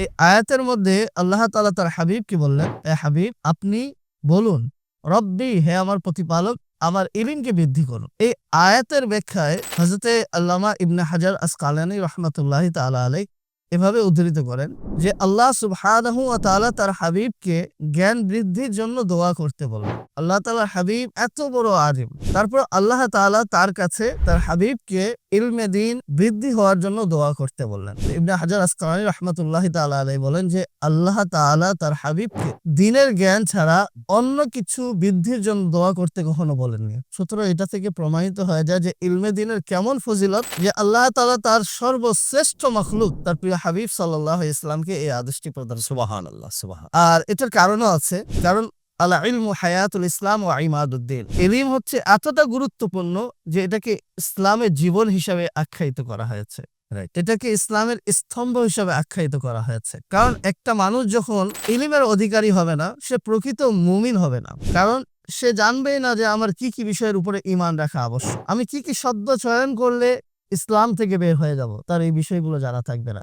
এই আয়াতের মধ্যে আল্লাহ তাআলা তার হাবিবকে বললেন, এ হাবিব, আপনি বলুন, রব্বি, হে আমার প্রতিপালক, আমার ইলিমকে বৃদ্ধি করুন। এই আয়াতের ব্যাখ্যায় হজরতে আল্লামা ইবনে হাজার আসকালানি রহমতুল্লাহ আলাই এভাবে উদ্ধৃত করেন যে, আল্লাহ সুবহানাহু ওয়া তাআলা তার হাবিবকে জ্ঞান বৃদ্ধির জন্য দোয়া করতে বলেন আল্লাহ তাআলার হাবিব এত বড় আলিম। তারপর আল্লাহ তাআলা তার কাছে তার হাবিবকে ইলমে দিন বৃদ্ধি হওয়ার জন্য দোয়া করতে বললেন। ইবনে হাজার আসকালানি রহমতুল্লাহ তাআলা আলাই বলেন যে আল্লাহ তাআলা তার হাবিবকে দিনের জ্ঞান ছাড়া অন্য কিছু বৃদ্ধির জন্য দোয়া করতে কখনো বলেননি। সুতরাং এটা থেকে প্রমাণিত হয়ে যায় যে ইলমে দিনের কেমন ফজিলত যে আল্লাহ তাআলা তার সর্বশ্রেষ্ঠ মখলুক তার প্রিয় হাবিব সাল্লাহ ইসলামকে এই আদেশটি প্রদান সুবাহান আল্লাহ সুবাহান আর এটার কারণও আছে কারণ আল্লাহ ইলমু হায়াতুল ইসলাম ও ইমাদুদ্দিন। হচ্ছে এতটা গুরুত্বপূর্ণ যে এটাকে ইসলামের জীবন হিসাবে আখ্যায়িত করা হয়েছে। এটাকে ইসলামের স্তম্ভ হিসাবে আখ্যায়িত করা হয়েছে। কারণ একটা মানুষ যখন ইলিমের অধিকারী হবে না, সে প্রকৃত মুমিন হবে না। কারণ সে জানবেই না যে আমার কি কি বিষয়ের উপরে ইমান রাখা আবশ্যক। আমি কি কি শব্দ চয়ন করলে ইসলাম থেকে বের হয়ে যাব, তার এই বিষয়গুলো জানা থাকবে না।